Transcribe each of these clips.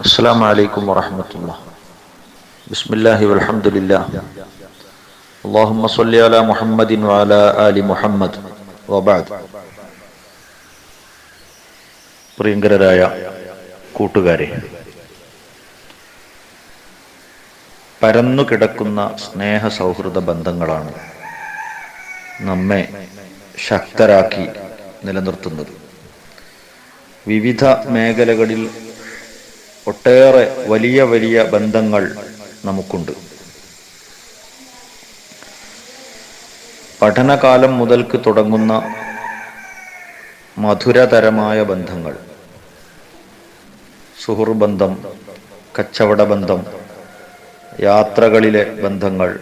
السلام عليكم ورحمة الله بسم الله والحمد لله اللهم صل على محمد وعلى آل محمد وبعد പ്രിയങ്കരായ കൂട്ടുകാരെ പരന്നു കിടക്കുന്ന സ്നേഹ സൗഹൃദ ബന്ധങ്ങളാണ് നമ്മെ ശക്തരാക്കി നിലനിർത്തുന്നത് വിവിധ മേഖലകളിൽ ഒട്ടേറെ വലിയ വലിയ ബന്ധങ്ങൾ നമുക്കുണ്ട്. പഠനകാലം മുതൽക്ക് തുടങ്ങുന്ന മധുരതരമായ ബന്ധങ്ങൾ. സുഹൃബന്ധം കച്ചവട ബന്ധം യാത്രകളിലെ ബന്ധങ്ങൾ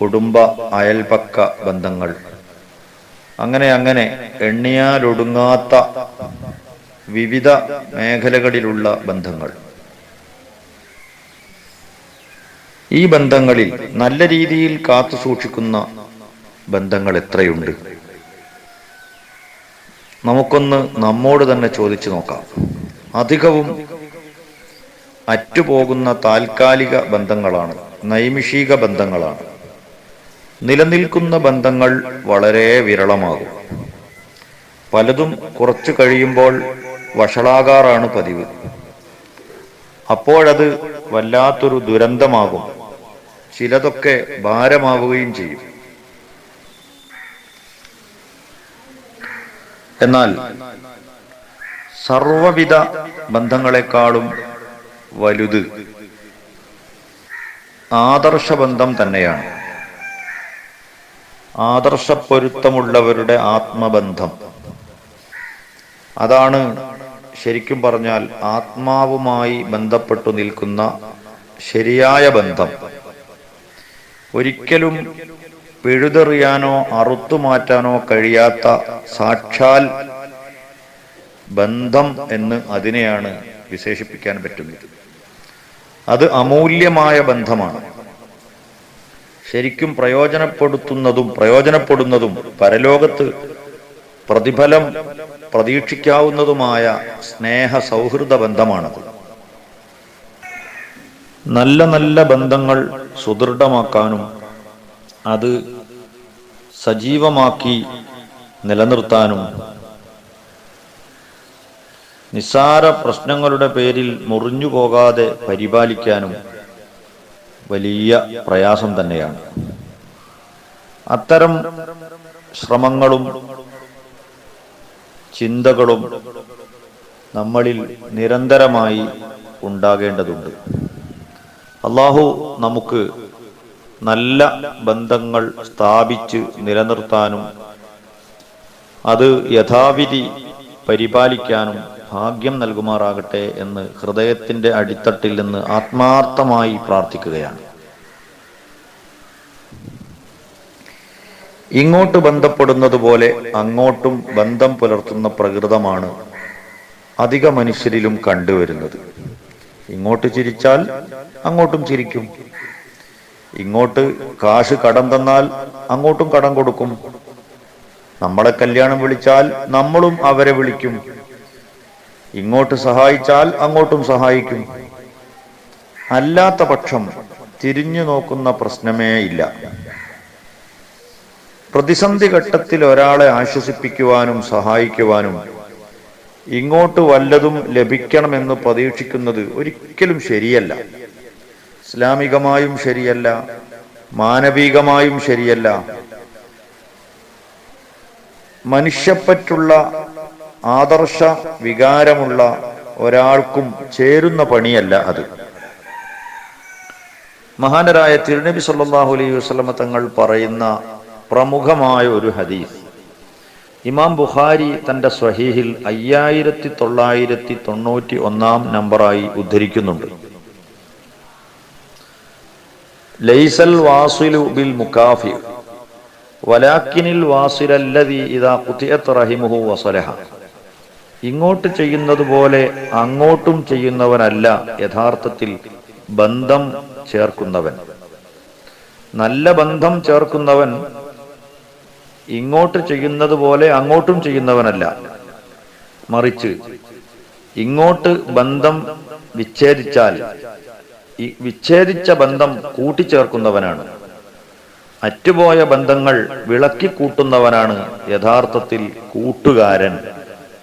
കുടുംബ അയൽപക്ക ബന്ധങ്ങൾ. അങ്ങനെ അങ്ങനെ എണ്ണിയാലൊടുങ്ങാത്ത വിവിധ മേഖലകളിലുള്ള ബന്ധങ്ങൾ. ഈ ബന്ധങ്ങളിൽ നല്ല രീതിയിൽ കാത്തു സൂക്ഷിക്കുന്ന ബന്ധങ്ങൾ എത്രയുണ്ട്? നമുക്കൊന്ന് നമ്മോട് തന്നെ ചോദിച്ചു നോക്കാം. അധികവും അറ്റുപോകുന്ന താൽക്കാലിക ബന്ധങ്ങളാണ് നൈമിഷിക ബന്ധങ്ങളാണ്. നിലനിൽക്കുന്ന ബന്ധങ്ങൾ വളരെ വിരളമാകും. പലതും കുറച്ചു കഴിയുമ്പോൾ വഷളാകാറാണ് പതിവ്. അപ്പോഴത് വല്ലാത്തൊരു ദുരന്തമാകും. ചിലതൊക്കെ ഭാരമാവുകയും ചെയ്യും. എന്നാൽ സർവവിധ ബന്ധങ്ങളെക്കാളും വലുത് ആദർശബന്ധം തന്നെയാണ്. ആദർശപ്പൊരുത്തമുള്ളവരുടെ ആത്മബന്ധം. അതാണ് ശരിക്കും പറഞ്ഞാൽ ആത്മാവുമായി ബന്ധപ്പെട്ടു നിൽക്കുന്ന ശരിയായ ബന്ധം. ഒരിക്കലും പിഴുതെറിയാനോ അറുത്തുമാറ്റാനോ കഴിയാത്ത സാക്ഷാൽ ബന്ധം എന്ന് അതിനെയാണ് വിശേഷിപ്പിക്കാൻ പറ്റുന്നത്. അത് അമൂല്യമായ ബന്ധമാണ്. ശരിക്കും പ്രയോജനപ്പെടുത്തുന്നതും പ്രയോജനപ്പെടുന്നതും പരലോകത്ത് പ്രതിഫലം പ്രതീക്ഷിക്കാവുന്നതുമായ സ്നേഹ സൗഹൃദ ബന്ധമാണത് നല്ല നല്ല ബന്ധങ്ങൾ സുദൃഢമാക്കാനും അത് സജീവമാക്കി നിലനിർത്താനും നിസ്സാര പ്രശ്നങ്ങളുടെ പേരിൽ മുറിഞ്ഞു പോകാതെ പരിപാലിക്കാനും വലിയ പ്രയാസം തന്നെയാണ്. അത്തരം ശ്രമങ്ങളും ചിന്തകളും നമ്മളിൽ നിരന്തരമായി ഉണ്ടാകേണ്ടതുണ്ട്. അള്ളാഹു നമുക്ക് നല്ല ബന്ധങ്ങൾ സ്ഥാപിച്ച് നിലനിർത്താനും അത് യഥാവിധി പരിപാലിക്കാനും ഭാഗ്യം നൽകുമാറാകട്ടെ എന്ന് ഹൃദയത്തിന്റെ അടിത്തട്ടിൽ നിന്ന് ആത്മാർത്ഥമായി പ്രാർത്ഥിക്കുകയാണ്. ഇങ്ങോട്ട് ബന്ധപ്പെടുന്നത് പോലെ അങ്ങോട്ടും ബന്ധം പുലർത്തുന്ന പ്രകൃതമാണ് അധിക മനുഷ്യരിലും കണ്ടുവരുന്നത്. ഇങ്ങോട്ട് ചിരിച്ചാൽ അങ്ങോട്ടും ചിരിക്കും. ഇങ്ങോട്ട് കാശ് കടം തന്നാൽ അങ്ങോട്ടും കടം കൊടുക്കും. നമ്മളെ കല്യാണം വിളിച്ചാൽ നമ്മളും അവരെ വിളിക്കും. ഇങ്ങോട്ട് സഹായിച്ചാൽ അങ്ങോട്ടും സഹായിക്കും. അല്ലാത്ത പക്ഷം തിരിഞ്ഞു നോക്കുന്ന പ്രശ്നമേ ഇല്ല. പ്രതിസന്ധി ഘട്ടത്തിൽ ഒരാളെ ആശ്വസിപ്പിക്കുവാനും സഹായിക്കുവാനും ഇങ്ങോട്ട് വല്ലതും ലഭിക്കണമെന്ന് പ്രതീക്ഷിക്കുന്നത് ഒരിക്കലും ശരിയല്ല. ഇസ്ലാമികമായും ശരിയല്ല മാനവികമായും ശരിയല്ല. മനുഷ്യപ്പറ്റുള്ള ആദർശ വികാരമുള്ള ഒരാൾക്കും ചേരുന്ന പണിയല്ല അത്. മഹാനരായ തിരുനബി സല്ലാഹു അലൈഹി വസ്ലമ തങ്ങൾ പറയുന്ന പ്രമുഖമായ ഒരു ഹദീസ്. ഇമാം ബുഖാരി തന്റെ സ്വഹീഹിൽ അയ്യായിരത്തി തൊള്ളായിരത്തി തൊണ്ണൂറ്റി ഒന്നാം നമ്പറായി ഉദ്ധരിക്കുന്നുണ്ട്. ലൈസൽ വാസിലു ബിൽ മുക്കാഫി വലാക്കിനിൽ വാസിലല്ലതി ഇതാ കുത്തിയത്ത് റഹിമുഹു വസലഹ. ഇങ്ങോട്ട് ചെയ്യുന്നത് പോലെ അങ്ങോട്ടും ചെയ്യുന്നവനല്ല യഥാർത്ഥത്തിൽ ബന്ധം ചേർക്കുന്നവൻ. നല്ല ബന്ധം ചേർക്കുന്നവൻ ഇങ്ങോട്ട് ചെയ്യുന്നത് പോലെ അങ്ങോട്ടും ചെയ്യുന്നവനല്ല. മറിച്ച് ഇങ്ങോട്ട് ബന്ധം വിച്ഛേദിച്ചാൽ ഈ വിച്ഛേദിച്ച ബന്ധം കൂട്ടിച്ചേർക്കുന്നവനാണ്. അറ്റുപോയ ബന്ധങ്ങൾ വിളക്കി കൂട്ടുന്നവനാണ് യഥാർത്ഥത്തിൽ കൂട്ടുകാരൻ.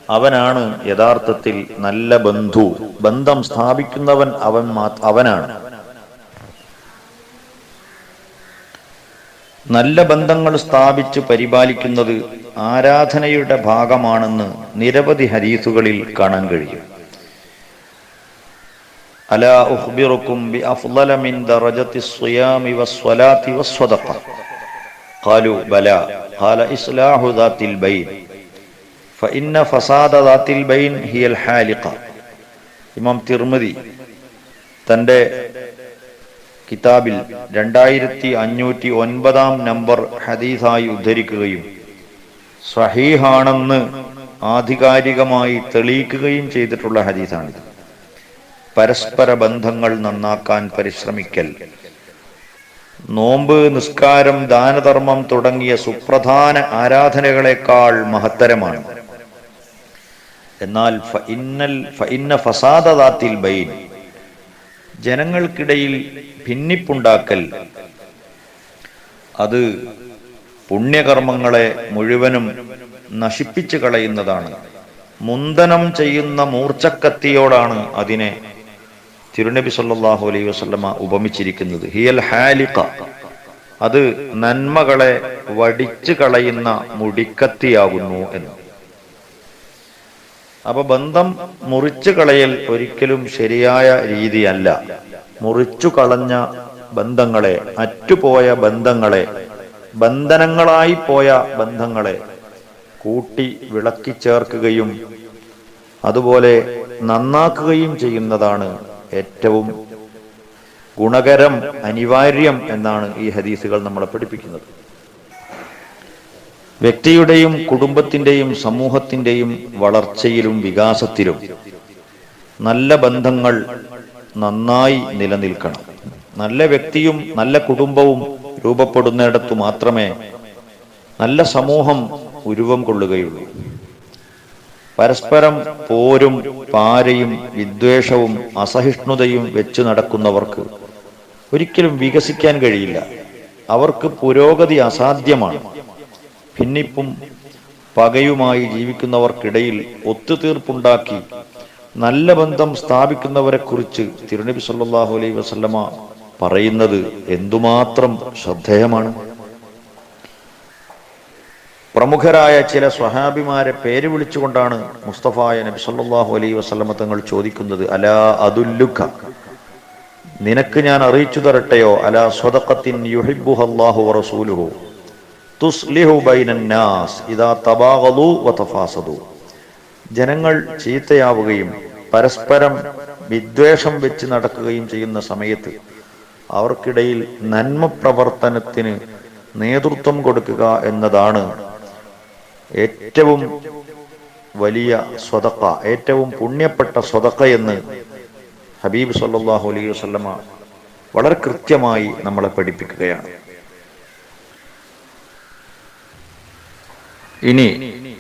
അവനാണ് യഥാർത്ഥത്തിൽ നല്ല ബന്ധു. ബന്ധം സ്ഥാപിക്കുന്നവൻ അവൻ അവനാണ്. നല്ല ബന്ധങ്ങൾ സ്ഥാപിച്ച് പരിപാലിക്കുന്നത് ആരാധനയുടെ ഭാഗമാണെന്ന് നിരവധി ഹരീസുകളിൽ കാണാൻ കഴിയും. അലാ ഉഹ്ബിറുക്കും ബി അഫ്ളല മിൻ വസ്വദഖ ഖാലു ബല. ഖാല ഇസ്ലാഹു ബൈൻ. ഫഇന്ന ബൈൻ ഹിയൽ ഇമാം കിതാബിൽ രണ്ടായിരത്തി അഞ്ഞൂറ്റി ഒൻപതാം നമ്പർ ഹദീസായി ഉദ്ധരിക്കുകയും സഹീഹാണെന്ന് ആധികാരികമായി തെളിയിക്കുകയും ചെയ്തിട്ടുള്ള ഹദീസാണിത്. പരസ്പര ബന്ധങ്ങൾ നന്നാക്കാൻ പരിശ്രമിക്കൽ നോമ്പ് നിസ്കാരം ദാനധർമ്മം തുടങ്ങിയ സുപ്രധാന ആരാധനകളെക്കാൾ മഹത്തരമാണ്. എന്നാൽ ഫസാദാത്തിൽ ബൈൻ ജനങ്ങൾക്കിടയിൽ ഭിന്നിപ്പുണ്ടാക്കൽ. അത് പുണ്യകർമ്മങ്ങളെ മുഴുവനും നശിപ്പിച്ചു കളയുന്നതാണ്. മുന്തനം ചെയ്യുന്ന മൂർച്ചക്കത്തിയോടാണ് അതിനെ തിരുനബി സല്ലാഹു അലൈഹി വസ്ലമ ഉപമിച്ചിരിക്കുന്നത്. ഹിയൽ ഹാലിക്ക അത് നന്മകളെ വടിച്ചു കളയുന്ന മുടിക്കത്തിയാകുന്നു എന്ന്. അപ്പൊ ബന്ധം മുറിച്ചു കളയൽ ഒരിക്കലും ശരിയായ രീതിയല്ല. മുറിച്ചു കളഞ്ഞ ബന്ധങ്ങളെ അറ്റുപോയ ബന്ധങ്ങളെ ബന്ധനങ്ങളായി പോയ ബന്ധങ്ങളെ കൂട്ടി വിളക്കി ചേർക്കുകയും അതുപോലെ നന്നാക്കുകയും ചെയ്യുന്നതാണ് ഏറ്റവും ഗുണകരം അനിവാര്യം എന്നാണ് ഈ ഹദീസുകൾ നമ്മളെ പഠിപ്പിക്കുന്നത്. വ്യക്തിയുടെയും കുടുംബത്തിന്റെയും സമൂഹത്തിന്റെയും വളർച്ചയിലും വികാസത്തിലും നല്ല ബന്ധങ്ങൾ നന്നായി നിലനിൽക്കണം. നല്ല വ്യക്തിയും നല്ല കുടുംബവും രൂപപ്പെടുന്നിടത്തു മാത്രമേ നല്ല സമൂഹം ഉരുവം കൊള്ളുകയുള്ളൂ. പരസ്പരം പോരും പാരയും വിദ്വേഷവും അസഹിഷ്ണുതയും വെച്ച് നടക്കുന്നവർക്ക് ഒരിക്കലും വികസിക്കാൻ കഴിയില്ല. അവർക്ക് പുരോഗതി അസാധ്യമാണ്. ഭിന്നിപ്പും പകയുമായി ജീവിക്കുന്നവർക്കിടയിൽ ഒത്തുതീർപ്പുണ്ടാക്കി നല്ല ബന്ധം സ്ഥാപിക്കുന്നവരെ കുറിച്ച് തിരുനബി സല്ലാഹു അലൈ വസല്ലമ പറയുന്നത് എന്തുമാത്രം ശ്രദ്ധേയമാണ്. പ്രമുഖരായ ചില സ്വഹാബിമാരെ പേര് വിളിച്ചുകൊണ്ടാണ് മുസ്തഫായ നബി സല്ലാഹു അലൈ വസല്ലമ തങ്ങൾ ചോദിക്കുന്നത് അലാ അതുല്ലുഖ നിനക്ക് ഞാൻ അറിയിച്ചു തരട്ടെയോ? അലാ സ്വതക്കത്തിൻ യുഹിബ്ബുഹ അല്ലാഹു വറസൂലുഹു. ജനങ്ങൾ ചീത്തയാവുകയും പരസ്പരം വിദ്വേഷം വെച്ച് നടക്കുകയും ചെയ്യുന്ന സമയത്ത് അവർക്കിടയിൽ നന്മ പ്രവർത്തനത്തിന് നേതൃത്വം കൊടുക്കുക എന്നതാണ് ഏറ്റവും വലിയ സ്വതക്ക ഏറ്റവും പുണ്യപ്പെട്ട സ്വതക്ക എന്ന് ഹബീബ് സല്ലല്ലാഹു അലൈഹി വസല്ലമ വളരെ കൃത്യമായി നമ്മളെ പഠിപ്പിക്കുകയാണ്. ഇനി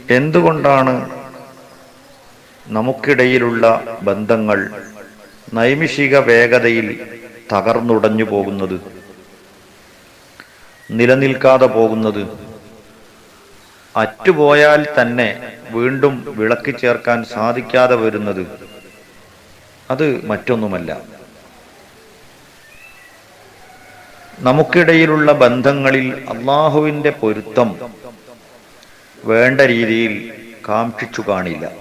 എന്തുകൊണ്ടാണ് നമുക്കിടയിലുള്ള ബന്ധങ്ങൾ നൈമിഷിക വേഗതയിൽ തകർന്നുടഞ്ഞു പോകുന്നത്? നിലനിൽക്കാതെ പോകുന്നത്? അറ്റുപോയാൽ തന്നെ വീണ്ടും വിളക്കി ചേർക്കാൻ സാധിക്കാതെ വരുന്നത്? അത് മറ്റൊന്നുമല്ല. നമുക്കിടയിലുള്ള ബന്ധങ്ങളിൽ അള്ളാഹുവിന്റെ പൊരുത്തം വേണ്ട രീതിയിൽ കാക്ഷിച്ചു കാണില്ല.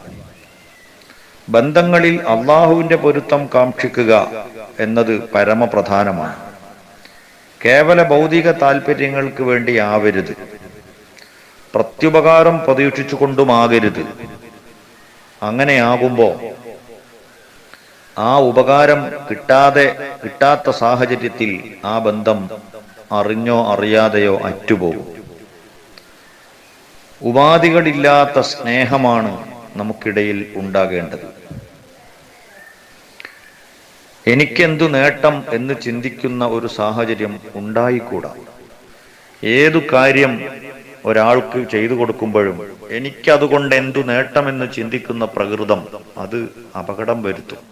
ബന്ധങ്ങളിൽ അള്ളാഹുവിന്റെ പൊരുത്തം കാക്ഷിക്കുക എന്നത് പരമപ്രധാനമാണ്. കേവല ഭൗതിക താല്പര്യങ്ങൾക്ക് വേണ്ടി ആവരുത് പ്രത്യുപകാരം പ്രതീക്ഷിച്ചുകൊണ്ടുമാകരുത്. അങ്ങനെയാകുമ്പോൾ ആ ഉപകാരം കിട്ടാതെ കിട്ടാത്ത സാഹചര്യത്തിൽ ആ ബന്ധം അറിഞ്ഞോ അറിയാതെയോ അറ്റുപോകും. ഉപാധികളില്ലാത്ത സ്നേഹമാണ് നമുക്കിടയിൽ ഉണ്ടാകേണ്ടത്. എനിക്കെന്തു നേട്ടം എന്ന് ചിന്തിക്കുന്ന ഒരു സാഹചര്യം ഉണ്ടായിക്കൂടാ. ഏതു കാര്യം ഒരാൾക്ക് ചെയ്തു കൊടുക്കുമ്പോഴും എനിക്കതുകൊണ്ട് എന്തു നേട്ടമെന്ന് ചിന്തിക്കുന്ന പ്രകൃതം അത് അപകടം വരുത്തും.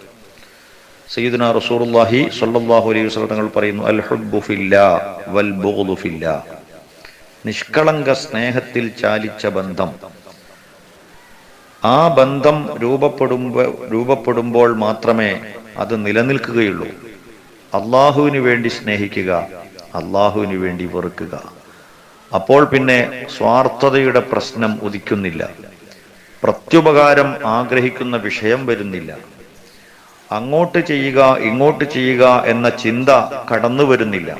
സയ്യിദുന റസൂലുള്ളാഹി സല്ലല്ലാഹു അലൈഹി വസല്ലം പറയുന്നു അൽ ഹുബ്ബു ഫില്ലാ വൽ ബുഗ്ദു ഫില്ലാ. നിഷ്കളങ്ക സ്നേഹത്തിൽ ചാലിച്ച ബന്ധം. ആ ബന്ധം രൂപപ്പെടുമ്പോ രൂപപ്പെടുമ്പോൾ മാത്രമേ അത് നിലനിൽക്കുകയുള്ളൂ. അള്ളാഹുവിന് വേണ്ടി സ്നേഹിക്കുക അള്ളാഹുവിന് വേണ്ടി വെറുക്കുക. അപ്പോൾ പിന്നെ സ്വാർത്ഥതയുടെ പ്രശ്നം ഉദിക്കുന്നില്ല. പ്രത്യുപകാരം ആഗ്രഹിക്കുന്ന വിഷയം വരുന്നില്ല. അങ്ങോട്ട് ചെയ്യുക ഇങ്ങോട്ട് ചെയ്യുക എന്ന ചിന്ത കടന്നു വരുന്നില്ല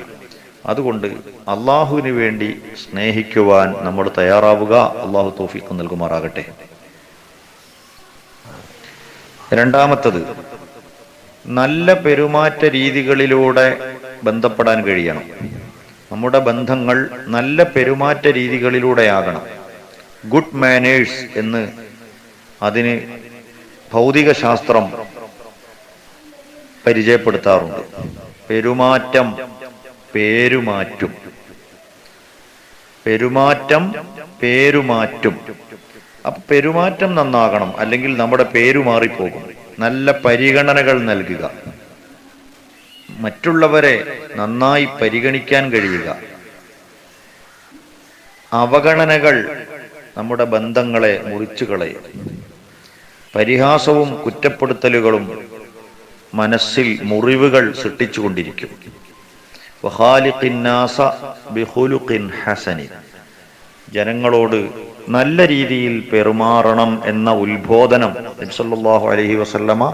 അതുകൊണ്ട് അള്ളാഹുവിന് വേണ്ടി സ്നേഹിക്കുവാൻ നമ്മൾ തയ്യാറാവുക. അള്ളാഹു തോഫിക്ക് നൽകുമാറാകട്ടെ. രണ്ടാമത്തത് നല്ല പെരുമാറ്റ രീതികളിലൂടെ ബന്ധപ്പെടാൻ കഴിയണം. നമ്മുടെ ബന്ധങ്ങൾ നല്ല പെരുമാറ്റ രീതികളിലൂടെ രീതികളിലൂടെയാകണം. ഗുഡ് മാനേഴ്സ് എന്ന് അതിന് ഭൗതിക ശാസ്ത്രം പരിചയപ്പെടുത്താറുണ്ട്. പെരുമാറ്റം പേരുമാറ്റും. പെരുമാറ്റം പേരുമാറ്റും. അപ്പൊ പെരുമാറ്റം നന്നാകണം. അല്ലെങ്കിൽ നമ്മുടെ പേരു മാറിപ്പോകും. നല്ല പരിഗണനകൾ നൽകുക. മറ്റുള്ളവരെ നന്നായി പരിഗണിക്കാൻ കഴിയുക. അവഗണനകൾ നമ്മുടെ ബന്ധങ്ങളെ മുറിച്ചു കളയും. പരിഹാസവും കുറ്റപ്പെടുത്തലുകളും മനസ്സിൽ മുറിവുകൾ സൃഷ്ടിച്ചുകൊണ്ടിരിക്കും. ജനങ്ങളോട് നല്ല രീതിയിൽ പെരുമാറണം എന്ന ഉത്ബോധനം അലഹി വസല്ലമ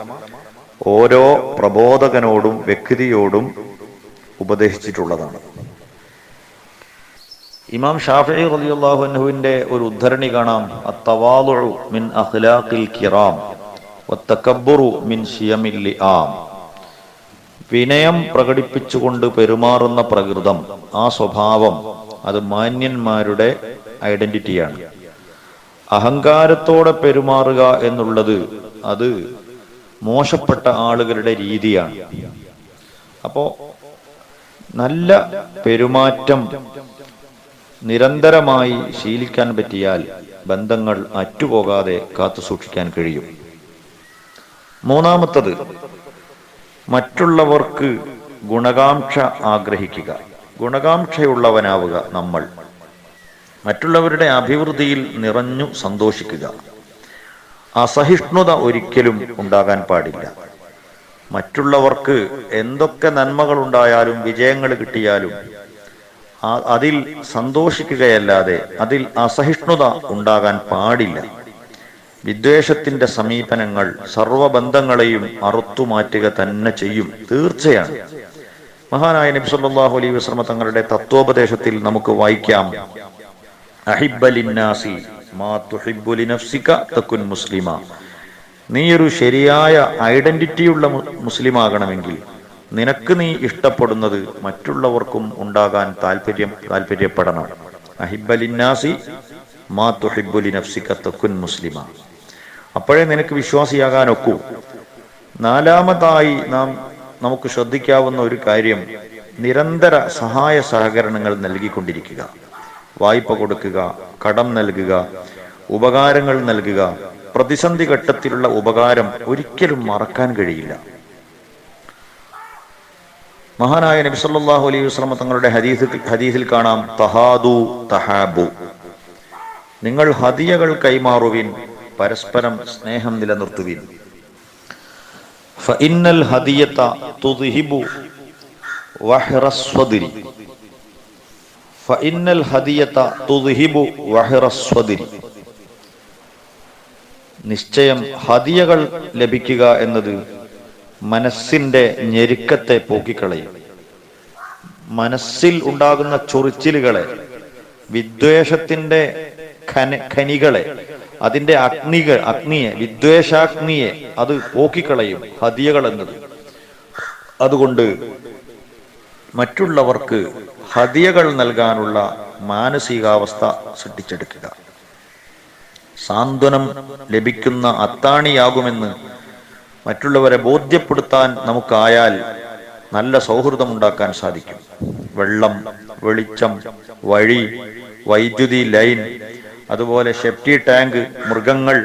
ഓരോ പ്രബോധകനോടും വ്യക്തിയോടും ഉപദേശിച്ചിട്ടുള്ളതാണ്. ഇമാം ഷാഫി റളിയല്ലാഹു അൻഹുവിന്റെ ഒരു ഉദ്ധരണി കാണാം. മിൻ അഖ്ലാഖിൽ കിറാം മിൻ ലിആം. വിനയം പ്രകടിപ്പിച്ചുകൊണ്ട് പെരുമാറുന്ന പ്രകൃതം ആ സ്വഭാവം അത് മാന്യന്മാരുടെ ഐഡന്റിറ്റിയാണ്. അഹങ്കാരത്തോടെ പെരുമാറുക എന്നുള്ളത് അത് മോശപ്പെട്ട ആളുകളുടെ രീതിയാണ്. അപ്പോ നല്ല പെരുമാറ്റം നിരന്തരമായി ശീലിക്കാൻ പറ്റിയാൽ ബന്ധങ്ങൾ അറ്റുപോകാതെ കാത്തു സൂക്ഷിക്കാൻ കഴിയും. മൂന്നാമത്തത് മറ്റുള്ളവർക്ക് ഗുണകാംക്ഷ ആഗ്രഹിക്കുക. ഗുണകാംക്ഷയുള്ളവനാവുക നമ്മൾ. മറ്റുള്ളവരുടെ അഭിവൃദ്ധിയിൽ നിറഞ്ഞു സന്തോഷിക്കുക. അസഹിഷ്ണുത ഒരിക്കലും ഉണ്ടാകാൻ പാടില്ല. മറ്റുള്ളവർക്ക് എന്തൊക്കെ നന്മകൾ ഉണ്ടായാലും വിജയങ്ങൾ കിട്ടിയാലും അതിൽ സന്തോഷിക്കുകയല്ലാതെ അതിൽ അസഹിഷ്ണുത ഉണ്ടാകാൻ പാടില്ല. വിദ്വേഷത്തിന്റെ സമീപനങ്ങൾ സർവബന്ധങ്ങളെയും അറുത്തുമാറ്റുക തന്നെ ചെയ്യും. തീർച്ചയാണ്. മഹാനായ നബി സല്ലല്ലാഹു അലൈഹി വസല്ലമ തങ്ങളുടെ തത്വോപദേശത്തിൽ നമുക്ക് വായിക്കാം. അഹിബ്ബ ലിന്നാസി മാ തുഹിബ്ബു ലിനഫ്സിക തകുൻ മുസ്ലിമ. നീ ഒരു ശരിയായ ഐഡന്റിറ്റിയുള്ള മു- മുസ്ലിം ആകണമെങ്കിൽ നിനക്ക് നീ ഇഷ്ടപ്പെടുന്നത് മറ്റുള്ളവർക്കും ഉണ്ടാകാൻ താല്പര്യം താല്പര്യപ്പെടണം അഹിബ്ബ ലിന്നാസി മാ തുഹിബ്ബു ലിനഫ്സിക തകുൻ മുസ്ലിമ. അപ്പോഴേ നിനക്ക് വിശ്വാസിയാകാനൊക്കൂ. നാലാമതായി നാം നമുക്ക് ശ്രദ്ധിക്കാവുന്ന ഒരു കാര്യം നിരന്തര സഹായ സഹകരണങ്ങൾ നൽകിക്കൊണ്ടിരിക്കുക. വായ്പ കൊടുക്കുക കടം നൽകുക ഉപകാരങ്ങൾ നൽകുക. പ്രതിസന്ധി ഘട്ടത്തിലുള്ള ഉപകാരം ഒരിക്കലും മറക്കാൻ കഴിയില്ല. മഹാനായ നബി സല്ലല്ലാഹു അലൈഹി വസല്ലം തങ്ങളുടെ ഹദീസ് ഹദീസിൽ കാണാം തഹാദു തഹാബു. നിങ്ങൾ ഹദിയകൾ കൈമാറുവിൻ പരസ്പരം സ്നേഹം നിലനിർത്തുവിൻ. ഹദിയത ഫഇന്നൽ ഹദിയത നിശ്ചയം ഹദിയകൾ ലഭിക്കുക എന്നത് മനസ്സിന്റെ ഞെരുക്കത്തെ പോക്കിക്കളയും. മനസ്സിൽ ഉണ്ടാകുന്ന ചൊറിച്ചിലുകളെ വിദ്വേഷത്തിന്റെ ഖന ഖനികളെ അതിന്റെ അഗ്നികൾ അഗ്നിയെ വിദ്വേഷാഗ്നിയെ അത് പോക്കിക്കളയും ഹതിയകൾ എന്നത് അതുകൊണ്ട് മറ്റുള്ളവർക്ക് ഹതിയകൾ നൽകാനുള്ള മാനസികാവസ്ഥ സൃഷ്ടിച്ചെടുക്കുക. സാന്ത്വനം ലഭിക്കുന്ന അത്താണിയാകുമെന്ന് മറ്റുള്ളവരെ ബോധ്യപ്പെടുത്താൻ നമുക്കായാൽ നല്ല സൗഹൃദമുണ്ടാക്കാൻ സാധിക്കും. വെള്ളം വെളിച്ചം വഴി വൈദ്യുതി ലൈൻ അതുപോലെ ഷെപ്റ്റി ടാങ്ക് മൃഗങ്ങൾ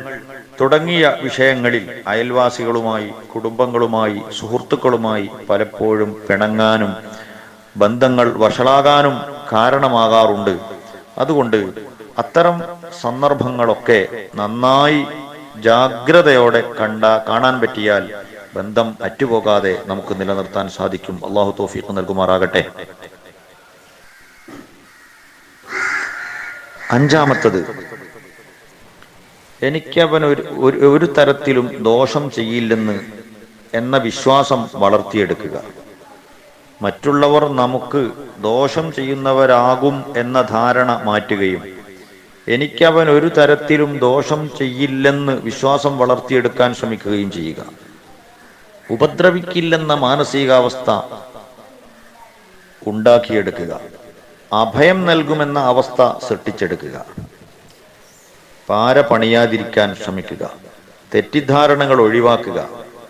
തുടങ്ങിയ വിഷയങ്ങളിൽ അയൽവാസികളുമായി കുടുംബങ്ങളുമായി സുഹൃത്തുക്കളുമായി പലപ്പോഴും പിണങ്ങാനും ബന്ധങ്ങൾ വഷളാകാനും കാരണമാകാറുണ്ട്. അതുകൊണ്ട് അത്തരം സന്ദർഭങ്ങളൊക്കെ നന്നായി ജാഗ്രതയോടെ കണ്ട കാണാൻ പറ്റിയാൽ ബന്ധം അറ്റുപോകാതെ നമുക്ക് നിലനിർത്താൻ സാധിക്കും. അള്ളാഹു തോഫീഖ് നൽകുമാറാകട്ടെ. അഞ്ചാമത്തത്. എനിക്കവൻ ഒരു ഒരു- തരത്തിലും ദോഷം ചെയ്യില്ലെന്ന് എന്ന വിശ്വാസം വളർത്തിയെടുക്കുക. മറ്റുള്ളവർ നമുക്ക് ദോഷം ചെയ്യുന്നവരാകും എന്ന ധാരണ മാറ്റുകയും എനിക്കവൻ ഒരു തരത്തിലും ദോഷം ചെയ്യില്ലെന്ന് വിശ്വാസം വളർത്തിയെടുക്കാൻ ശ്രമിക്കുകയും ചെയ്യുക. ഉപദ്രവിക്കില്ലെന്ന മാനസികാവസ്ഥ ഉണ്ടാക്കിയെടുക്കുക. അഭയം നൽകുമെന്ന അവസ്ഥ സൃഷ്ടിച്ചെടുക്കുക. പാര പണിയാതിരിക്കാൻ ശ്രമിക്കുക. തെറ്റിദ്ധാരണകൾ ഒഴിവാക്കുക.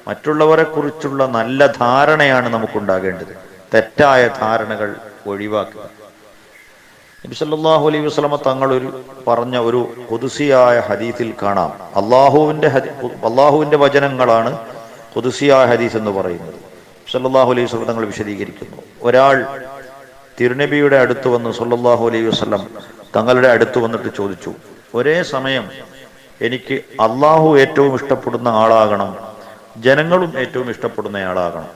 മറ്റുള്ളവരെ കുറിച്ചുള്ള നല്ല ധാരണയാണ് നമുക്കുണ്ടാകേണ്ടത്. തെറ്റായ ധാരണകൾ ഒഴിവാക്കുക. നബി സല്ലല്ലാഹു അലൈഹി വസല്ലമ തങ്ങൾ ഒരു പറഞ്ഞ ഒരു കൊതുസിയായ ഹദീസിൽ കാണാം. അള്ളാഹുവിന്റെ അള്ളാഹുവിന്റെ വചനങ്ങളാണ് കൊതുസിയായ ഹദീസ് എന്ന് പറയുന്നത്. സല്ലല്ലാഹു അലൈഹി വസല്ലം തങ്ങൾ വിശദീകരിക്കുന്നു. ഒരാൾ തിരുനബിയുടെ അടുത്ത് വന്ന് സല്ലല്ലാഹു അലൈഹി വസല്ലം തങ്ങളുടെ അടുത്ത് വന്നിട്ട് ചോദിച്ചു ഒരേ സമയം എനിക്ക് അള്ളാഹു ഏറ്റവും ഇഷ്ടപ്പെടുന്ന ആളാകണം ജനങ്ങളും ഏറ്റവും ഇഷ്ടപ്പെടുന്ന ആളാകണം.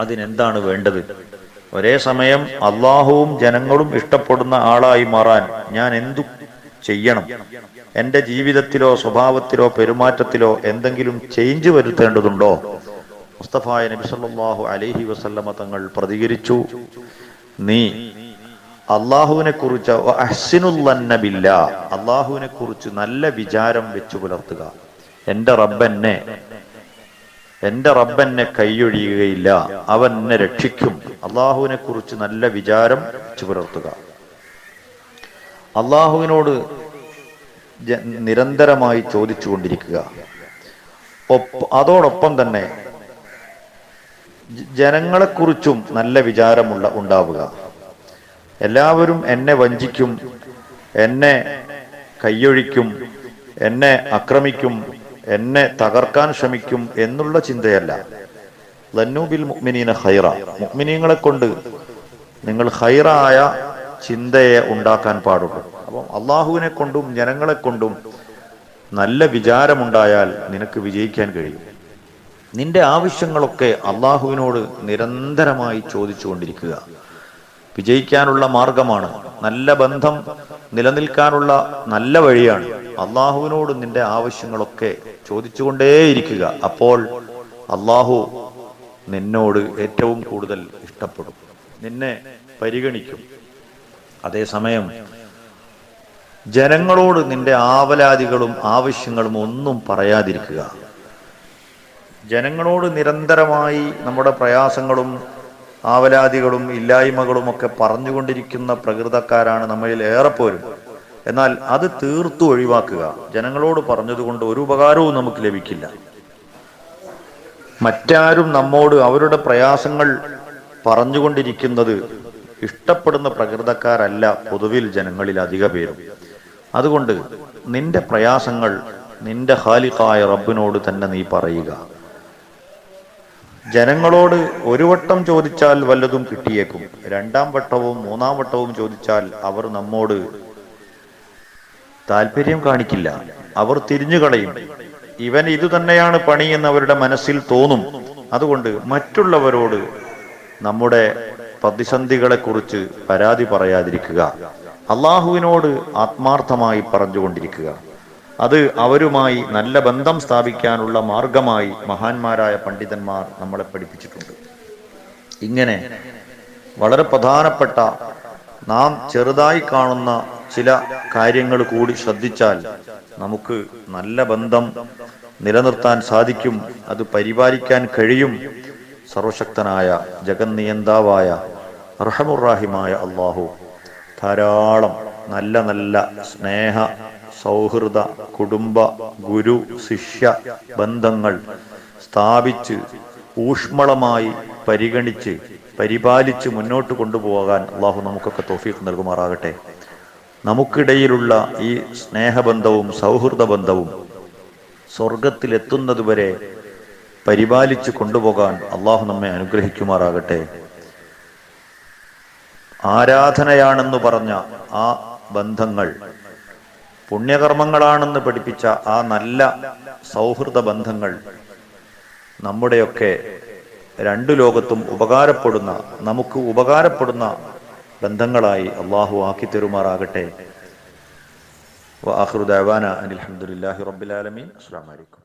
അതിനെന്താണ് വേണ്ടത്? ഒരേ സമയം അള്ളാഹുവും ജനങ്ങളും ഇഷ്ടപ്പെടുന്ന ആളായി മാറാൻ ഞാൻ എന്തു ചെയ്യണം? എന്റെ ജീവിതത്തിലോ സ്വഭാവത്തിലോ പെരുമാറ്റത്തിലോ എന്തെങ്കിലും ചേഞ്ച് വരുത്തേണ്ടതുണ്ടോ? മുസ്തഫായ നബി സല്ലല്ലാഹു അലൈഹി വസല്ലമ തങ്ങൾ പ്രതികരിച്ചു. നീ. അള്ളാഹുവിനെ കുറിച്ച് അഹ്സിനുല്ലന്നബില്ല. അള്ളാഹുവിനെ കുറിച്ച് നല്ല വിചാരം വെച്ചു പുലർത്തുക. എന്റെ റബ്ബെന്നെ എന്റെ റബ്ബെന്നെ കൈയൊഴിയുകയില്ല. അവൻ എന്നെ രക്ഷിക്കും. അള്ളാഹുവിനെ കുറിച്ച് നല്ല വിചാരം വെച്ചു പുലർത്തുക. അള്ളാഹുവിനോട് നിരന്തരമായി ചോദിച്ചുകൊണ്ടിരിക്കുക. അതോടൊപ്പം തന്നെ ജനങ്ങളെക്കുറിച്ചും നല്ല വിചാരമുള്ള ഉണ്ടാവുക. എല്ലാവരും എന്നെ വഞ്ചിക്കും എന്നെ കൈയൊഴിക്കും എന്നെ ആക്രമിക്കും എന്നെ തകർക്കാൻ ശ്രമിക്കും എന്നുള്ള ചിന്തയല്ല. ലന്നൂബിൽ മുക്മിനീന ഹൈറ മുക്മിനീങ്ങളെ കൊണ്ട് നിങ്ങൾ ഹൈറായ ചിന്തയെ ഉണ്ടാക്കാൻ പാടുള്ളൂ. അപ്പം അള്ളാഹുവിനെ കൊണ്ടും ജനങ്ങളെ കൊണ്ടും നല്ല വിചാരമുണ്ടായാൽ നിനക്ക് വിജയിക്കാൻ കഴിയും. നിന്റെ ആവശ്യങ്ങളൊക്കെ അള്ളാഹുവിനോട് നിരന്തരമായി ചോദിച്ചുകൊണ്ടിരിക്കുക. വിജയിക്കാനുള്ള മാർഗമാണ്. നല്ല ബന്ധം നിലനിൽക്കാനുള്ള നല്ല വഴിയാണ്. അള്ളാഹുവിനോട് നിന്റെ ആവശ്യങ്ങളൊക്കെ ചോദിച്ചുകൊണ്ടേയിരിക്കുക. അപ്പോൾ അള്ളാഹു നിന്നോട് ഏറ്റവും കൂടുതൽ ഇഷ്ടപ്പെടും. നിന്നെ പരിഗണിക്കും. അതേസമയം ജനങ്ങളോട് നിന്റെ ആവലാതികളും ആവശ്യങ്ങളും ഒന്നും പറയാതിരിക്കുക. ജനങ്ങളോട് നിരന്തരമായി നമ്മുടെ പ്രയാസങ്ങളും ആവലാതികളും ഇല്ലായ്മകളും ഒക്കെ പറഞ്ഞുകൊണ്ടിരിക്കുന്ന പ്രകൃതക്കാരാണ് നമ്മളിൽ ഏറെപ്പോരും എന്നാൽ അത് തീർത്തു ഒഴിവാക്കുക. ജനങ്ങളോട് പറഞ്ഞതുകൊണ്ട് ഒരു ഉപകാരവും നമുക്ക് ലഭിക്കില്ല. മറ്റാരും നമ്മോട് അവരുടെ പ്രയാസങ്ങൾ പറഞ്ഞുകൊണ്ടിരിക്കുന്നത് ഇഷ്ടപ്പെടുന്ന പ്രകൃതക്കാരല്ല പൊതുവിൽ ജനങ്ങളിൽ അധിക പേരും. അതുകൊണ്ട് നിന്റെ പ്രയാസങ്ങൾ നിന്റെ ഖാലിഖായ റബ്ബിനോട് തന്നെ നീ പറയുക. ജനങ്ങളോട് ഒരു വട്ടം ചോദിച്ചാൽ വല്ലതും കിട്ടിയേക്കും. രണ്ടാം വട്ടവും മൂന്നാം വട്ടവും ചോദിച്ചാൽ അവർ നമ്മോട് താല്പര്യം കാണിക്കില്ല. അവർ തിരിഞ്ഞു കളയും. ഇവൻ ഇത് തന്നെയാണ് പണി എന്ന് അവരുടെ മനസ്സിൽ തോന്നും. അതുകൊണ്ട് മറ്റുള്ളവരോട് നമ്മുടെ പ്രതിസന്ധികളെ കുറിച്ച് പരാതി പറയാതിരിക്കുക. അള്ളാഹുവിനോട് ആത്മാർത്ഥമായി പറഞ്ഞുകൊണ്ടിരിക്കുക. അത് അവരുമായി നല്ല ബന്ധം സ്ഥാപിക്കാനുള്ള മാർഗമായി മഹാന്മാരായ പണ്ഡിതന്മാർ നമ്മളെ പഠിപ്പിച്ചിട്ടുണ്ട്. ഇങ്ങനെ വളരെ പ്രധാനപ്പെട്ട നാം ചെറുതായി കാണുന്ന ചില കാര്യങ്ങൾ കൂടി ശ്രദ്ധിച്ചാൽ നമുക്ക് നല്ല ബന്ധം നിലനിർത്താൻ സാധിക്കും അത് പരിപാലിക്കാൻ കഴിയും. സർവശക്തനായ ജഗന്നിയന്താവായ റഹമുറാഹിമായ അള്ളാഹു ധാരാളം നല്ല നല്ല സ്നേഹ സൗഹൃദ കുടുംബ ഗുരു ശിഷ്യ ബന്ധങ്ങൾ സ്ഥാപിച്ച് ഊഷ്മളമായി പരിഗണിച്ച് പരിപാലിച്ച് മുന്നോട്ട് കൊണ്ടുപോകാൻ അള്ളാഹു നമുക്കൊക്കെ തോഫീഖ് നൽകുമാറാകട്ടെ. നമുക്കിടയിലുള്ള ഈ സ്നേഹബന്ധവും സൗഹൃദ ബന്ധവും സ്വർഗത്തിലെത്തുന്നതുവരെ പരിപാലിച്ച് കൊണ്ടുപോകാൻ അള്ളാഹു നമ്മെ അനുഗ്രഹിക്കുമാറാകട്ടെ. ആരാധനയാണെന്ന് പറഞ്ഞ ആ ബന്ധങ്ങൾ പുണ്യകർമ്മങ്ങളാണെന്ന് പഠിപ്പിച്ച ആ നല്ല സൗഹൃദ ബന്ധങ്ങൾ നമ്മുടെയൊക്കെ രണ്ടു ലോകത്തും ഉപകാരപ്പെടുന്ന നമുക്ക് ഉപകാരപ്പെടുന്ന ബന്ധങ്ങളായി അള്ളാഹു ആക്കി തരുമാറാകട്ടെ. വാഹൃദാന അനിൽഹമുല്ലാഹി റബ്ബിലാലമീൻ അസ്സാം വലൈക്കും